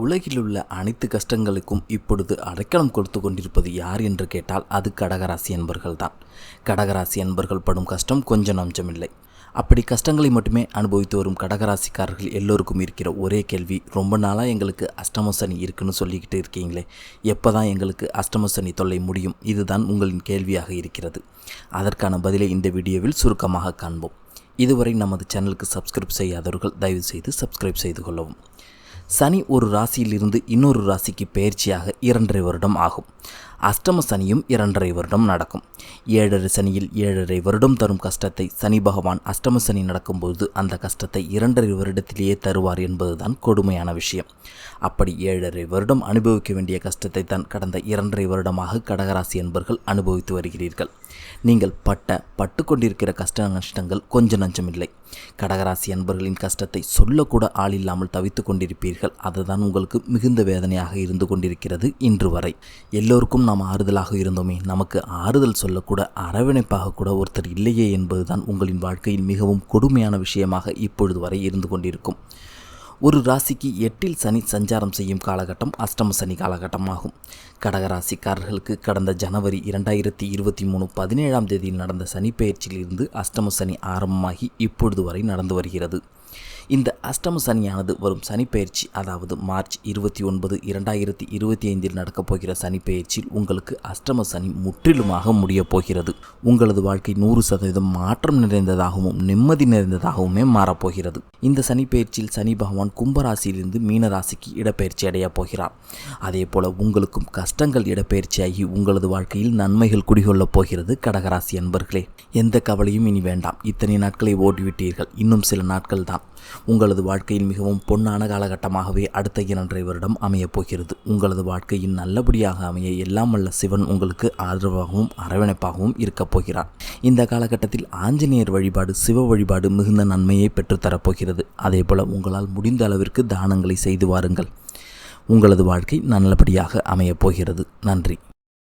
உலகிலுள்ள அனைத்து கஷ்டங்களுக்கும் இப்பொழுது அடைக்கலம் கொடுத்து கொண்டிருப்பது யார் என்று கேட்டால் அது கடகராசி என்பர்கள் தான். கடகராசி என்பர்கள் படும் கஷ்டம் கொஞ்சம் நஞ்சமில்லை அப்படி கஷ்டங்களை மட்டுமே அனுபவித்து வரும் கடகராசிக்காரர்கள் எல்லோருக்கும் இருக்கிற ஒரே கேள்வி ரொம்ப நாளாக எங்களுக்கு அஷ்டம சனி இருக்குன்னு சொல்லிக்கிட்டு இருக்கீங்களே எப்போ தான் எங்களுக்கு அஷ்டம சனி தொல்லை முடியும்? இதுதான் உங்களின் கேள்வியாக இருக்கிறது. அதற்கான பதிலை இந்த வீடியோவில் சுருக்கமாக காண்போம். இதுவரை நமது சேனலுக்கு சப்ஸ்கிரைப் செய்யாதவர்கள் தயவு செய்து சப்ஸ்கிரைப் செய்து கொள்ளவும். சனி ஒரு ராசியிலிருந்து இன்னொரு ராசிக்கு பயிற்சியாக இரண்டரை வருடம் ஆகும். அஷ்டம சனியும் இரண்டரை வருடம் நடக்கும். ஏழரை சனியில் ஏழரை வருடம் தரும் கஷ்டத்தை சனி பகவான் அஷ்டம சனி நடக்கும்போது அந்த கஷ்டத்தை இரண்டரை வருடத்திலேயே தருவார் என்பதுதான் கொடுமையான விஷயம். அப்படி ஏழரை வருடம் அனுபவிக்க வேண்டிய கஷ்டத்தை தான் கடந்த இரண்டரை வருடமாக கடகராசி என்பர்கள் அனுபவித்து வருகிறீர்கள். நீங்கள் பட்ட பட்டு கொண்டிருக்கிற கஷ்ட நஷ்டங்கள் கொஞ்ச நஞ்சமில்லை. கடகராசி அன்பர்களின் கஷ்டத்தை சொல்லக்கூட ஆள் இல்லாமல் தவித்து கொண்டிருப்பீர்கள். அதுதான் உங்களுக்கு மிகுந்த வேதனையாக இருந்து கொண்டிருக்கிறது இன்று வரை. எல்லோருக்கும் நாம் ஆறுதலாக இருந்தோமே. நமக்கு ஆறுதல் சொல்லக்கூட அரவணைப்பாக கூட ஒருத்தர் இல்லையே என்பதுதான் உங்களின் வாழ்க்கையில் மிகவும் கொடுமையான விஷயமாக இப்பொழுது வரை இருந்து கொண்டிருக்கும். ஒரு ராசிக்கு எட்டில் சனி சஞ்சாரம் செய்யும் காலகட்டம் அஷ்டம சனி காலகட்டமாகும் கடகராசிக்காரர்களுக்கு கடந்த ஜனவரி இரண்டாயிரத்தி இருபத்தி மூணு பதினேழாம் தேதியில் நடந்த சனி பயிற்சியிலிருந்து அஷ்டம சனி ஆரம்பமாகி இப்பொழுது வரை நடந்து வருகிறது. இந்த அஷ்டம சனியானது வரும் சனிப்பெயர்ச்சி அதாவது மார்ச் இருபத்தி ஒன்பது இரண்டாயிரத்தி இருபத்தி ஐந்தில் நடக்கப் போகிற சனிப்பெயர்ச்சியில் உங்களுக்கு அஷ்டம சனி முற்றிலுமாக முடியப் போகிறது. உங்களது வாழ்க்கை நூறு சதவீதம் மாற்றம் நிறைந்ததாகவும் நிம்மதி நிறைந்ததாகவுமே மாறப்போகிறது இந்த சனிப்பெயர்ச்சியில் சனி பகவான் கும்பராசியிலிருந்து மீனராசிக்கு இடப்பெயர்ச்சி அடையப் போகிறார். அதே போல உங்களுக்கும் கஷ்டங்கள் இடப்பெயர்ச்சியாகி உங்களது வாழ்க்கையில் நன்மைகள் குடிகொள்ளப் போகிறது கடகராசி அன்பர்களே. எந்த கவலையும் இனி வேண்டாம். இத்தனை நாட்களை ஓடிவிட்டீர்கள். இன்னும் சில நாட்கள் தான். உங்களது வாழ்க்கையில் மிகவும் பொன்னான காலகட்டமாகவே அடுத்த இரண்டரை வருடம் அமையப் போகிறது. உங்களது வாழ்க்கையின் நல்லபடியாக அமைய எல்லாம் வல்ல சிவன் உங்களுக்கு ஆதரவாகவும் அரவணைப்பாகவும் இருக்கப் போகிறார். இந்த காலகட்டத்தில் ஆஞ்சநேயர் வழிபாடு சிவ வழிபாடு மிகுந்த நன்மையை பெற்றுத்தரப்போகிறது அதே போல உங்களால் முடிந்த அளவிற்கு தானங்களை செய்து வாருங்கள். உங்களது வாழ்க்கை நல்லபடியாக அமையப் போகிறது. நன்றி.